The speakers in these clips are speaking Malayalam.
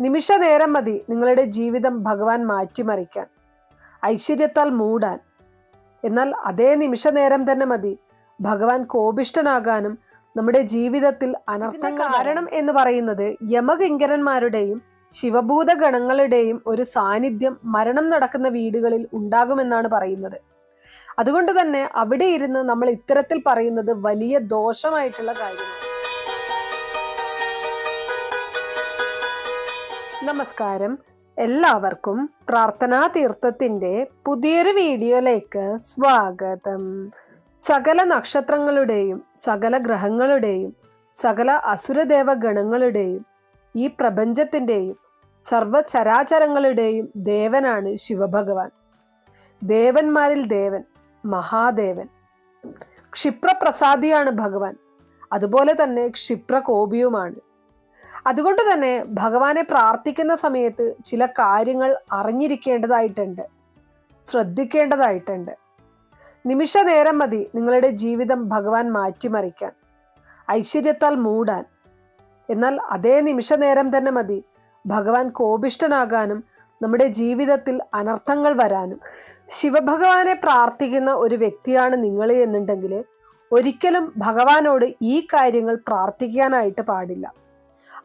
നിമിഷ നേരം മതി നിങ്ങളുടെ ജീവിതം ഭഗവാൻ മാറ്റിമറിക്കാൻ. ഐശ്വര്യത്താൽ മൂടാൻ. എന്നാൽ അതേ നിമിഷ നേരം തന്നെ മതി. ഭഗവാൻ കോപിഷ്ടനാകാനും നമ്മുടെ ജീവിതത്തിൽ അനർത്ഥ കാരണം എന്ന് പറയുന്നത് യമകിങ്കരന്മാരുടെയും ശിവഭൂത ഗണങ്ങളുടെയും ഒരു സാന്നിധ്യം മരണം നടക്കുന്ന വീടുകളിൽ ഉണ്ടാകുമെന്നാണ് പറയുന്നത്. അതുകൊണ്ട് തന്നെ അവിടെ ഇരുന്ന് നമ്മൾ ഇത്തരത്തിൽ പറയുന്നത് വലിയ ദോഷമായിട്ടുള്ള കാര്യമാണ്. നമസ്കാരം. എല്ലാവർക്കും പ്രാർത്ഥനാ തീർത്ഥത്തിന്റെ പുതിയൊരു വീഡിയോയിലേക്ക് സ്വാഗതം. സകല നക്ഷത്രങ്ങളുടെയും സകല ഗ്രഹങ്ങളുടെയും സകല അസുരദേവ ഗണങ്ങളുടെയും ഈ പ്രപഞ്ചത്തിന്റെയും സർവചരാചരങ്ങളുടെയും ദേവനാണ് ശിവഭഗവാൻ. ദേവന്മാരിൽ ദേവൻ മഹാദേവൻ. ക്ഷിപ്രപ്രസാദിയാണ് ഭഗവാൻ. അതുപോലെ തന്നെ ക്ഷിപ്രകോപിയുമാണ്. അതുകൊണ്ട് തന്നെ ഭഗവാനെ പ്രാർത്ഥിക്കുന്ന സമയത്ത് ചില കാര്യങ്ങൾ അറിഞ്ഞിരിക്കേണ്ടതായിട്ടുണ്ട് ശ്രദ്ധിക്കേണ്ടതായിട്ടുണ്ട്. നിമിഷ നേരം മതി നിങ്ങളുടെ ജീവിതം ഭഗവാൻ മാറ്റിമറിക്കാൻ ഐശ്വര്യത്താൽ മൂടാൻ. എന്നാൽ അതേ നിമിഷ നേരം തന്നെ മതി ഭഗവാൻ കോപിഷ്ടനാകാനും നമ്മുടെ ജീവിതത്തിൽ അനർത്ഥങ്ങൾ വരാനും. ശിവഭഗവാനെ പ്രാർത്ഥിക്കുന്ന ഒരു വ്യക്തിയാണ് നിങ്ങൾ എന്നുണ്ടെങ്കിൽ ഒരിക്കലും ഭഗവാനോട് ഈ കാര്യങ്ങൾ പ്രാർത്ഥിക്കാനായിട്ട് പാടില്ല.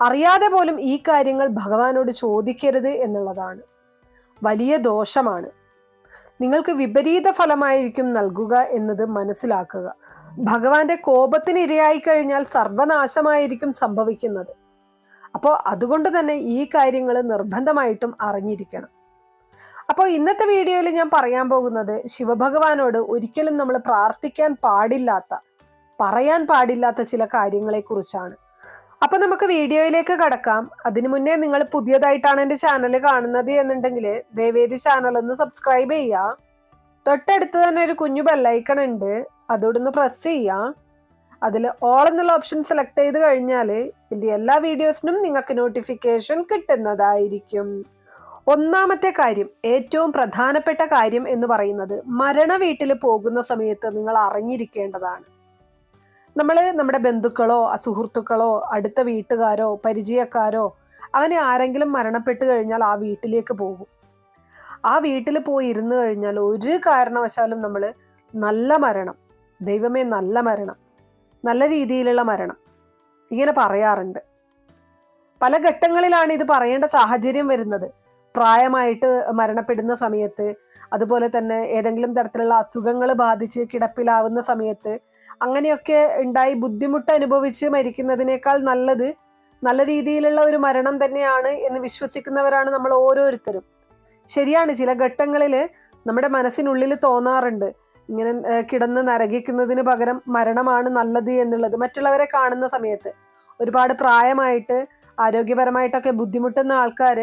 അറിയാതെ പോലും ഈ കാര്യങ്ങൾ ഭഗവാനോട് ചോദിക്കരുത് എന്നുള്ളതാണ്. വലിയ ദോഷമാണ്. നിങ്ങൾക്ക് വിപരീത ഫലമായിരിക്കും നൽകുക എന്നത് മനസ്സിലാക്കുക. ഭഗവാന്റെ കോപത്തിന് ഇരയായി കഴിഞ്ഞാൽ സർവനാശമായിരിക്കും സംഭവിക്കുന്നത്. അപ്പോൾ അതുകൊണ്ട് തന്നെ ഈ കാര്യങ്ങൾ നിർബന്ധമായിട്ടും അറിഞ്ഞിരിക്കണം. അപ്പോൾ ഇന്നത്തെ വീഡിയോയിൽ ഞാൻ പറയാൻ പോകുന്നത് ശിവഭഗവാനോട് ഒരിക്കലും നമ്മൾ പ്രാർത്ഥിക്കാൻ പാടില്ലാത്ത പറയാൻ പാടില്ലാത്ത ചില കാര്യങ്ങളെ കുറിച്ചാണ് അപ്പൊ നമുക്ക് വീഡിയോയിലേക്ക് കടക്കാം. അതിനു മുന്നേ നിങ്ങൾ പുതിയതായിട്ടാണ് എന്റെ ചാനൽ കാണുന്നത് എന്നുണ്ടെങ്കിൽ ദേവേദി ചാനൽ ഒന്ന് സബ്സ്ക്രൈബ് ചെയ്യുക തൊട്ടടുത്ത് തന്നെ ഒരു കുഞ്ഞു ബെല്ലൈക്കൺ ഉണ്ട്. അതോടൊന്ന് പ്രസ് ചെയ്യുക അതിൽ ഓൾ എന്നുള്ള ഓപ്ഷൻ സെലക്ട് ചെയ്ത് കഴിഞ്ഞാൽ എന്റെ എല്ലാ വീഡിയോസിനും നിങ്ങൾക്ക് നോട്ടിഫിക്കേഷൻ കിട്ടുന്നതായിരിക്കും. ഒന്നാമത്തെ കാര്യം ഏറ്റവും പ്രധാനപ്പെട്ട കാര്യം എന്ന് പറയുന്നത് മരണ വീട്ടിൽ പോകുന്ന സമയത്ത് നിങ്ങൾ അറിഞ്ഞിരിക്കേണ്ടതാണ്. നമ്മൾ നമ്മുടെ ബന്ധുക്കളോ സുഹൃത്തുക്കളോ അടുത്ത വീട്ടുകാരോ പരിചയക്കാരോ അങ്ങനെ ആരെങ്കിലും മരണപ്പെട്ട് കഴിഞ്ഞാൽ ആ വീട്ടിലേക്ക് പോകും. ആ വീട്ടിൽ പോയി ഇരുന്ന് കഴിഞ്ഞാൽ ഒരു കാരണവശാലും നമ്മൾ നല്ല മരണം ദൈവമേ നല്ല മരണം നല്ല രീതിയിലുള്ള മരണം ഇങ്ങനെ പറയാറുണ്ട്. പല ഘട്ടങ്ങളിലാണ് ഇത് പറയേണ്ട സാഹചര്യം വരുന്നത്. പ്രായമായിട്ട് മരണപ്പെടുന്ന സമയത്ത് അതുപോലെ തന്നെ ഏതെങ്കിലും തരത്തിലുള്ള അസുഖങ്ങൾ ബാധിച്ച് കിടപ്പിലാവുന്ന സമയത്ത് അങ്ങനെയൊക്കെ ഉണ്ടായി ബുദ്ധിമുട്ട് അനുഭവിച്ച് മരിക്കുന്നതിനേക്കാൾ നല്ലത് നല്ല രീതിയിലുള്ള ഒരു മരണം തന്നെയാണ് എന്ന് വിശ്വസിക്കുന്നവരാണ് നമ്മൾ ഓരോരുത്തരും. ശരിയാണ് ചില ഘട്ടങ്ങളിൽ നമ്മുടെ മനസ്സിനുള്ളിൽ തോന്നാറുണ്ട്. ഇങ്ങനെ കിടന്ന് നരകിക്കുന്നതിന് പകരം മരണമാണ് നല്ലത് എന്നുള്ളത്. മറ്റുള്ളവരെ കാണുന്ന സമയത്ത് ഒരുപാട് പ്രായമായിട്ട് ആരോഗ്യപരമായിട്ടൊക്കെ ബുദ്ധിമുട്ടുന്ന ആൾക്കാർ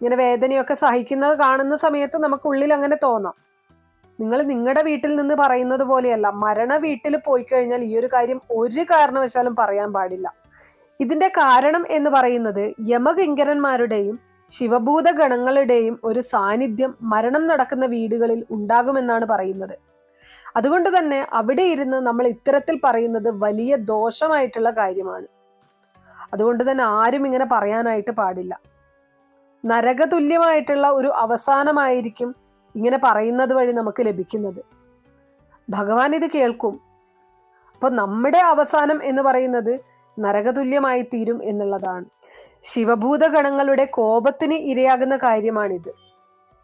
ഇങ്ങനെ വേദനയൊക്കെ സഹിക്കുന്നത് കാണുന്ന സമയത്ത് നമുക്ക് ഉള്ളിൽ അങ്ങനെ തോന്നാം. നിങ്ങൾ നിങ്ങളുടെ വീട്ടിൽ നിന്ന് പറയുന്നത് പോലെയല്ല മരണ വീട്ടിൽ പോയി കഴിഞ്ഞാൽ ഈ ഒരു കാര്യം ഒരു കാരണവശാലും പറയാൻ പാടില്ല. ഇതിന്റെ കാരണം എന്ന് പറയുന്നത് യമകിങ്കരന്മാരുടെയും ശിവഭൂത ഗണങ്ങളുടെയും ഒരു സാന്നിധ്യം മരണം നടക്കുന്ന വീടുകളിൽ ഉണ്ടാകുമെന്നാണ് പറയുന്നത്. അതുകൊണ്ട് തന്നെ അവിടെ ഇരുന്ന് നമ്മൾ ഇത്തരത്തിൽ പറയുന്നത് വലിയ ദോഷമായിട്ടുള്ള കാര്യമാണ്. അതുകൊണ്ട് തന്നെ ആരും ഇങ്ങനെ പറയാനായിട്ട് പാടില്ല. നരകതുല്യമായിട്ടുള്ള ഒരു അവസാനമായിരിക്കും ഇങ്ങനെ പറയുന്നത് വഴി നമുക്ക് ലഭിക്കുന്നത്. ഭഗവാൻ ഇത് കേൾക്കും. അപ്പോൾ നമ്മുടെ അവസാനം എന്ന് പറയുന്നത് നരകതുല്യമായി തീരും എന്നുള്ളതാണ്. ശിവഭൂതഗണങ്ങളുടെ കോപത്തിന് ഇരയാകുന്ന കാര്യമാണിത്.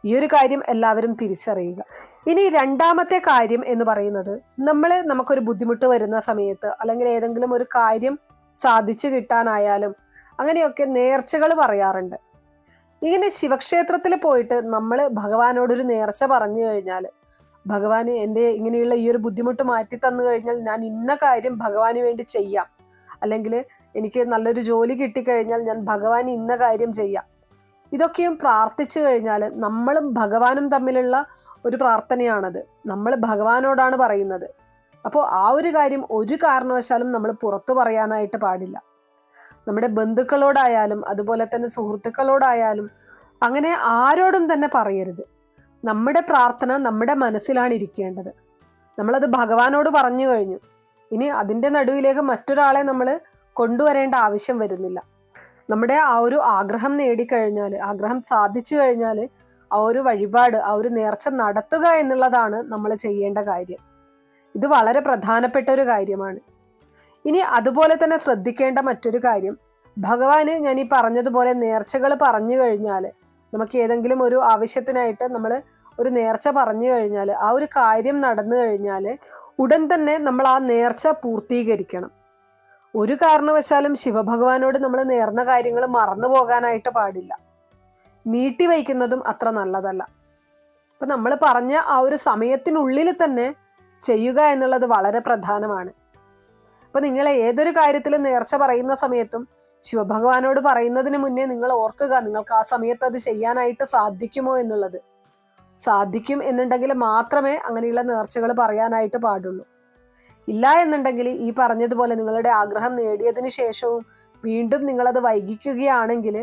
ഈ ഒരു കാര്യം എല്ലാവരും തിരിച്ചറിയുക. ഇനി രണ്ടാമത്തെ കാര്യം എന്ന് പറയുന്നത് നമ്മൾ നമുക്കൊരു ബുദ്ധിമുട്ട് വരുന്ന സമയത്ത് അല്ലെങ്കിൽ ഏതെങ്കിലും ഒരു കാര്യം സാധിച്ചു കിട്ടാനായാലും അങ്ങനെയൊക്കെ നേർച്ചകൾ പറയാറുണ്ട്. ഇങ്ങനെ ശിവക്ഷേത്രത്തിൽ പോയിട്ട് നമ്മൾ ഭഗവാനോടൊരു നേർച്ച പറഞ്ഞു കഴിഞ്ഞാൽ ഭഗവാന് എന്റെ ഇങ്ങനെയുള്ള ഈ ഒരു ബുദ്ധിമുട്ട് മാറ്റി തന്നു കഴിഞ്ഞാൽ ഞാൻ ഇന്ന കാര്യം ഭഗവാന് വേണ്ടി ചെയ്യാം. അല്ലെങ്കിൽ എനിക്ക് നല്ലൊരു ജോലി കിട്ടിക്കഴിഞ്ഞാൽ ഞാൻ ഭഗവാൻ ഇന്ന കാര്യം ചെയ്യാം. ഇതൊക്കെയും പ്രാർത്ഥിച്ചു കഴിഞ്ഞാൽ നമ്മളും ഭഗവാനും തമ്മിലുള്ള ഒരു പ്രാർത്ഥനയാണത്. നമ്മൾ ഭഗവാനോടാണ് പറയുന്നത്. അപ്പോൾ ആ ഒരു കാര്യം ഒരു കാരണവശാലും നമ്മൾ പുറത്തു പറയാനായിട്ട് പാടില്ല. നമ്മുടെ ബന്ധുക്കളോടായാലും അതുപോലെ തന്നെ സുഹൃത്തുക്കളോടായാലും അങ്ങനെ ആരോടും തന്നെ പറയരുത്. നമ്മുടെ പ്രാർത്ഥന നമ്മുടെ മനസ്സിലാണ് ഇരിക്കേണ്ടത്. നമ്മളത് ഭഗവാനോട് പറഞ്ഞു കഴിഞ്ഞു. ഇനി അതിന്റെ നടുവിലേക്ക് മറ്റൊരാളെ നമ്മൾ കൊണ്ടുവരേണ്ട ആവശ്യം വരുന്നില്ല. നമ്മുടെ ആ ഒരു ആഗ്രഹം നേടിക്കഴിഞ്ഞാൽ ആഗ്രഹം സാധിച്ചു കഴിഞ്ഞാൽ ആ ഒരു വഴിപാട് ആ ഒരു നേർച്ച നടത്തുക എന്നുള്ളതാണ് നമ്മൾ ചെയ്യേണ്ട കാര്യം. ഇത് വളരെ പ്രധാനപ്പെട്ട ഒരു കാര്യമാണ്. ഇനി അതുപോലെ തന്നെ ശ്രദ്ധിക്കേണ്ട മറ്റൊരു കാര്യം. ഭഗവാന് ഞാൻ ഈ പറഞ്ഞതുപോലെ നേർച്ചകൾ പറഞ്ഞു കഴിഞ്ഞാൽ നമുക്ക് ഏതെങ്കിലും ഒരു ആവശ്യത്തിനായിട്ട് നമ്മൾ ഒരു നേർച്ച പറഞ്ഞു കഴിഞ്ഞാൽ ആ ഒരു കാര്യം നടന്നു കഴിഞ്ഞാൽ ഉടൻ തന്നെ നമ്മൾ ആ നേർച്ച പൂർത്തീകരിക്കണം. ഒരു കാരണവശാലും ശിവഭഗവാനോട് നമ്മൾ നേർന്ന കാര്യങ്ങൾ മറന്നു പോകാനായിട്ട് പാടില്ല. നീട്ടി വയ്ക്കുന്നതും അത്ര നല്ലതല്ല. അപ്പം നമ്മൾ പറഞ്ഞ ആ ഒരു സമയത്തിനുള്ളിൽ തന്നെ ചെയ്യുക എന്നുള്ളത് വളരെ പ്രധാനമാണ്. അപ്പം നിങ്ങൾ ഏതൊരു കാര്യത്തിലും നേർച്ച പറയുന്ന സമയത്തും ശിവഭഗവാനോട് പറയുന്നതിന് മുന്നേ നിങ്ങൾ ഓർക്കുക നിങ്ങൾക്ക് ആ സമയത്ത് അത് ചെയ്യാനായിട്ട് സാധിക്കുമോ എന്നുള്ളത്. സാധിക്കും എന്നുണ്ടെങ്കിൽ മാത്രമേ അങ്ങനെയുള്ള നേർച്ചകൾ പറയാനായിട്ട് പാടുള്ളൂ. ഇല്ല എന്നുണ്ടെങ്കിൽ ഈ പറഞ്ഞതുപോലെ നിങ്ങളുടെ ആഗ്രഹം നേടിയതിനു ശേഷവും വീണ്ടും നിങ്ങളത് വൈകിക്കുകയാണെങ്കിൽ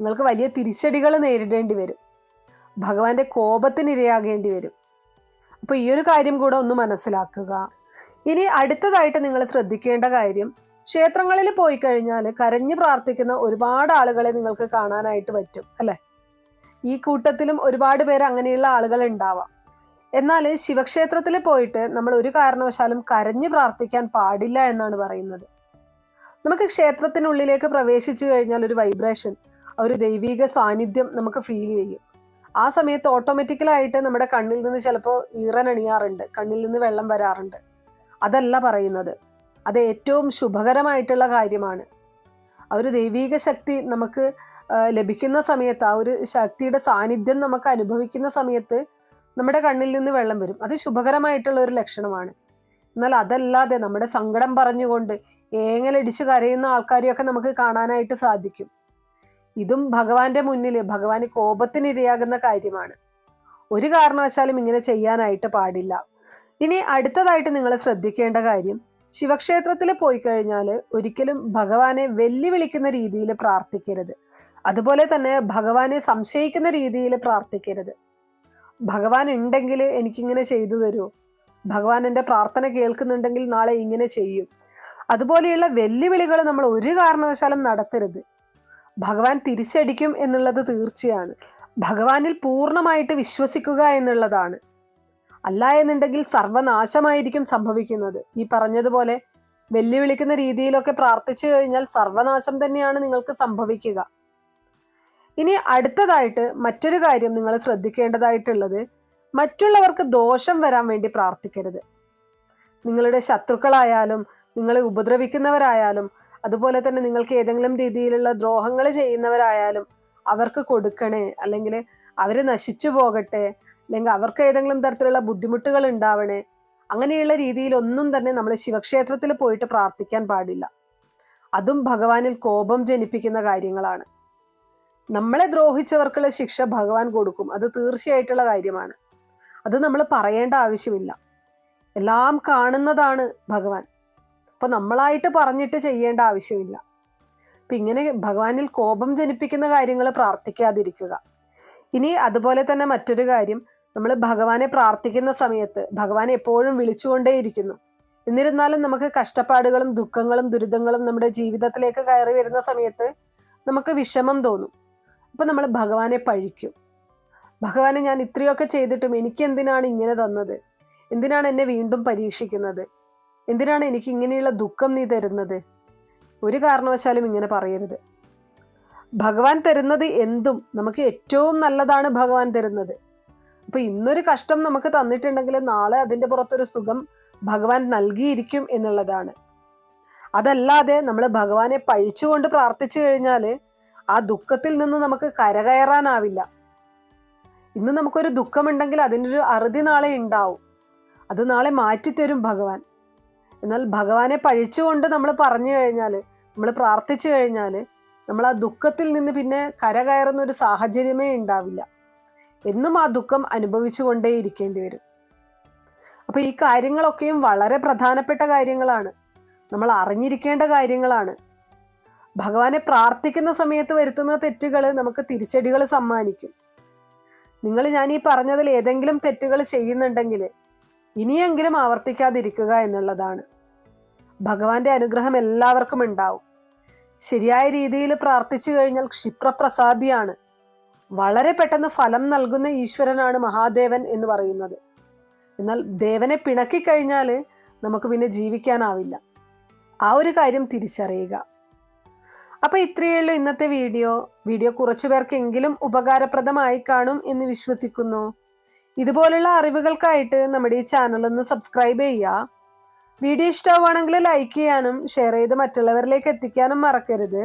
നിങ്ങൾക്ക് വലിയ തിരിച്ചടികൾ നേരിടേണ്ടി വരും. ഭഗവാന്റെ കോപത്തിനിരയാകേണ്ടി വരും. അപ്പോൾ ഈ ഒരു കാര്യം കൂടെ ഒന്ന് മനസ്സിലാക്കുക. ഇനി അടുത്തതായിട്ട് നിങ്ങൾ ശ്രദ്ധിക്കേണ്ട കാര്യം ക്ഷേത്രങ്ങളിൽ പോയി കഴിഞ്ഞാൽ കരഞ്ഞു പ്രാർത്ഥിക്കുന്ന ഒരുപാട് ആളുകളെ നിങ്ങൾക്ക് കാണാനായിട്ട് പറ്റും അല്ലെ? ഈ കൂട്ടത്തിലും ഒരുപാട് പേര് അങ്ങനെയുള്ള ആളുകൾ ഉണ്ടാവാം. എന്നാൽ ശിവക്ഷേത്രത്തിൽ പോയിട്ട് നമ്മൾ ഒരു കാരണവശാലും കരഞ്ഞു പ്രാർത്ഥിക്കാൻ പാടില്ല എന്നാണ് പറയുന്നത്. നമുക്ക് ക്ഷേത്രത്തിനുള്ളിലേക്ക് പ്രവേശിച്ചു കഴിഞ്ഞാൽ ഒരു വൈബ്രേഷൻ ഒരു ദൈവീക സാന്നിധ്യം നമുക്ക് ഫീൽ ചെയ്യും. ആ സമയത്ത് ഓട്ടോമാറ്റിക്കലായിട്ട് നമ്മുടെ കണ്ണിൽ നിന്ന് ചിലപ്പോൾ ഈറനണിയാറുണ്ട് കണ്ണിൽ നിന്ന് വെള്ളം വരാറുണ്ട്. അതല്ല പറയുന്നത്. അത് ഏറ്റവും ശുഭകരമായിട്ടുള്ള കാര്യമാണ്. ആ ഒരു ദൈവീക ശക്തി നമുക്ക് ലഭിക്കുന്ന സമയത്ത് ആ ഒരു ശക്തിയുടെ സാന്നിധ്യം നമുക്ക് അനുഭവിക്കുന്ന സമയത്ത് നമ്മുടെ കണ്ണിൽ നിന്ന് വെള്ളം വരും. അത് ശുഭകരമായിട്ടുള്ള ഒരു ലക്ഷണമാണ്. എന്നാൽ അതല്ലാതെ നമ്മുടെ സങ്കടം പറഞ്ഞുകൊണ്ട് ഏങ്ങലടിച്ച് കരയുന്ന ആൾക്കാരെയൊക്കെ നമുക്ക് കാണാനായിട്ട് സാധിക്കും. ഇതും ഭഗവാന്റെ മുന്നിൽ ഭഗവാന് കോപത്തിനിരയാകുന്ന കാര്യമാണ്. ഒരു കാരണവശാലും ഇങ്ങനെ ചെയ്യാനായിട്ട് പാടില്ല. ഇനി അടുത്തതായിട്ട് നിങ്ങൾ ശ്രദ്ധിക്കേണ്ട കാര്യം ശിവക്ഷേത്രത്തിൽ പോയി കഴിഞ്ഞാൽ ഒരിക്കലും ഭഗവാനെ വെല്ലുവിളിക്കുന്ന രീതിയിൽ പ്രാർത്ഥിക്കരുത്. അതുപോലെ തന്നെ ഭഗവാനെ സംശയിക്കുന്ന രീതിയിൽ പ്രാർത്ഥിക്കരുത്. ഭഗവാൻ ഉണ്ടെങ്കിൽ എനിക്കിങ്ങനെ ചെയ്തു തരുമോ ഭഗവാൻ എന്റെ പ്രാർത്ഥന കേൾക്കുന്നുണ്ടെങ്കിൽ നാളെ ഇങ്ങനെ ചെയ്യും. അതുപോലെയുള്ള വെല്ലുവിളികൾ നമ്മൾ ഒരു കാരണവശാലും നടത്തരുത്. ഭഗവാൻ തിരിച്ചടിക്കും എന്നുള്ളത് തീർച്ചയാണ്. ഭഗവാനിൽ പൂർണമായിട്ട് വിശ്വസിക്കുക എന്നുള്ളതാണ്. അല്ല എന്നുണ്ടെങ്കിൽ സർവനാശമായിരിക്കും സംഭവിക്കുന്നത്. ഈ പറഞ്ഞതുപോലെ വെല്ലുവിളിക്കുന്ന രീതിയിലൊക്കെ പ്രാർത്ഥിച്ചു കഴിഞ്ഞാൽ സർവനാശം തന്നെയാണ് നിങ്ങൾക്ക് സംഭവിക്കുക. ഇനി അടുത്തതായിട്ട് മറ്റൊരു കാര്യം നിങ്ങൾ ശ്രദ്ധിക്കേണ്ടതായിട്ടുള്ളത് മറ്റുള്ളവർക്ക് ദോഷം വരാൻ വേണ്ടി പ്രാർത്ഥിക്കരുത്. നിങ്ങളുടെ ശത്രുക്കളായാലും നിങ്ങളെ ഉപദ്രവിക്കുന്നവരായാലും അതുപോലെ തന്നെ നിങ്ങൾക്ക് ഏതെങ്കിലും രീതിയിലുള്ള ദ്രോഹങ്ങൾ ചെയ്യുന്നവരായാലും അവർക്ക് കൊടുക്കണേ അല്ലെങ്കിൽ അവർ നശിച്ചു പോകട്ടെ അല്ലെങ്കിൽ അവർക്ക് ഏതെങ്കിലും തരത്തിലുള്ള ബുദ്ധിമുട്ടുകൾ ഉണ്ടാവണേ അങ്ങനെയുള്ള രീതിയിലൊന്നും തന്നെ നമ്മൾ ശിവക്ഷേത്രത്തിൽ പോയിട്ട് പ്രാർത്ഥിക്കാൻ പാടില്ല. അതും ഭഗവാനിൽ കോപം ജനിപ്പിക്കുന്ന കാര്യങ്ങളാണ്. നമ്മളെ ദ്രോഹിച്ചവർക്കുള്ള ശിക്ഷ ഭഗവാൻ കൊടുക്കും. അത് തീർച്ചയായിട്ടുള്ള കാര്യമാണ്. അത് നമ്മൾ പറയേണ്ട ആവശ്യമില്ല. എല്ലാം കാണുന്നതാണ് ഭഗവാൻ. അപ്പോൾ നമ്മളായിട്ട് പറഞ്ഞിട്ട് ചെയ്യേണ്ട ആവശ്യമില്ല. അപ്പം ഇങ്ങനെ ഭഗവാനിൽ കോപം ജനിപ്പിക്കുന്ന കാര്യങ്ങൾ പ്രാർത്ഥിക്കാതിരിക്കുക. ഇനി അതുപോലെ തന്നെ മറ്റൊരു കാര്യം നമ്മൾ ഭഗവാനെ പ്രാർത്ഥിക്കുന്ന സമയത്ത് ഭഗവാൻ എപ്പോഴും വിളിച്ചുകൊണ്ടേയിരിക്കുന്നു. എന്നിരുന്നാലും നമുക്ക് കഷ്ടപ്പാടുകളും ദുഃഖങ്ങളും ദുരിതങ്ങളും നമ്മുടെ ജീവിതത്തിലേക്ക് കയറി വരുന്ന സമയത്ത് നമുക്ക് വിഷമം തോന്നും. അപ്പം നമ്മൾ ഭഗവാനെ പഴിക്കും. ഭഗവാനെ ഞാൻ ഇത്രയൊക്കെ ചെയ്തിട്ടും എനിക്ക് എന്തിനാണ് ഇങ്ങനെ തന്നത്? എന്തിനാണ് എന്നെ വീണ്ടും പരീക്ഷിക്കുന്നത്? എന്തിനാണ് എനിക്ക് ഇങ്ങനെയുള്ള ദുഃഖം നീ തരുന്നത്? ഒരു കാരണവശാലും ഇങ്ങനെ പറയരുത്. ഭഗവാൻ തരുന്നത് എന്തും നമുക്ക് ഏറ്റവും നല്ലതാണ് ഭഗവാൻ തരുന്നത്. അപ്പൊ ഇന്നൊരു കഷ്ടം നമുക്ക് തന്നിട്ടുണ്ടെങ്കിൽ നാളെ അതിന്റെ പുറത്തൊരു സുഖം ഭഗവാൻ നൽകിയിരിക്കും എന്നുള്ളതാണ്. അതല്ലാതെ നമ്മൾ ഭഗവാനെ പഴിച്ചുകൊണ്ട് പ്രാർത്ഥിച്ചു കഴിഞ്ഞാൽ ആ ദുഃഖത്തിൽ നിന്ന് നമുക്ക് കരകയറാനാവില്ല. ഇന്ന് നമുക്കൊരു ദുഃഖമുണ്ടെങ്കിൽ അതിനൊരു അറുതി നാളെ ഉണ്ടാവും. അത് നാളെ മാറ്റിത്തരും ഭഗവാൻ. എന്നാൽ ഭഗവാനെ പഴിച്ചുകൊണ്ട് നമ്മൾ പറഞ്ഞു കഴിഞ്ഞാൽ നമ്മൾ പ്രാർത്ഥിച്ചു കഴിഞ്ഞാൽ നമ്മൾ ആ ദുഃഖത്തിൽ നിന്ന് പിന്നെ കരകയറുന്ന ഒരു സാഹചര്യമേ ഉണ്ടാവില്ല. എന്നും ആ ദുഃഖം അനുഭവിച്ചു ഇരിക്കേണ്ടി വരും അപ്പൊ ഈ കാര്യങ്ങളൊക്കെയും വളരെ പ്രധാനപ്പെട്ട കാര്യങ്ങളാണ്. നമ്മൾ അറിഞ്ഞിരിക്കേണ്ട കാര്യങ്ങളാണ്. ഭഗവാനെ പ്രാർത്ഥിക്കുന്ന സമയത്ത് വരുത്തുന്ന തെറ്റുകൾ നമുക്ക് തിരിച്ചടികൾ സമ്മാനിക്കും. നിങ്ങൾ ഞാൻ ഈ പറഞ്ഞതിൽ ഏതെങ്കിലും തെറ്റുകൾ ചെയ്യുന്നുണ്ടെങ്കിൽ ഇനിയെങ്കിലും ആവർത്തിക്കാതിരിക്കുക എന്നുള്ളതാണ്. ഭഗവാന്റെ അനുഗ്രഹം എല്ലാവർക്കും ഉണ്ടാവും. ശരിയായ രീതിയിൽ പ്രാർത്ഥിച്ചു കഴിഞ്ഞാൽ ക്ഷിപ്രപ്രസാദിയാണ്. വളരെ പെട്ടെന്ന് ഫലം നൽകുന്ന ഈശ്വരനാണ് മഹാദേവൻ എന്ന് പറയുന്നത്. എന്നാൽ ദേവനെ പിണക്കിക്കഴിഞ്ഞാൽ നമുക്ക് പിന്നെ ജീവിക്കാനാവില്ല. ആ ഒരു കാര്യം തിരിച്ചറിയുക. അപ്പോൾ ഇത്രയേ ഉള്ളൂ ഇന്നത്തെ വീഡിയോ. വീഡിയോ കുറച്ചു പേർക്കെങ്കിലും ഉപകാരപ്രദമായി കാണും എന്ന് വിശ്വസിക്കുന്നു. ഇതുപോലുള്ള അറിവുകൾക്കായിട്ട് നമ്മുടെ ഈ ചാനൽ ഒന്ന് സബ്സ്ക്രൈബ് ചെയ്യുക. വീഡിയോ ഇഷ്ടമാണെങ്കിൽ ലൈക്ക് ചെയ്യാനും ഷെയർ ചെയ്ത് മറ്റുള്ളവരിലേക്ക് എത്തിക്കാനും മറക്കരുത്.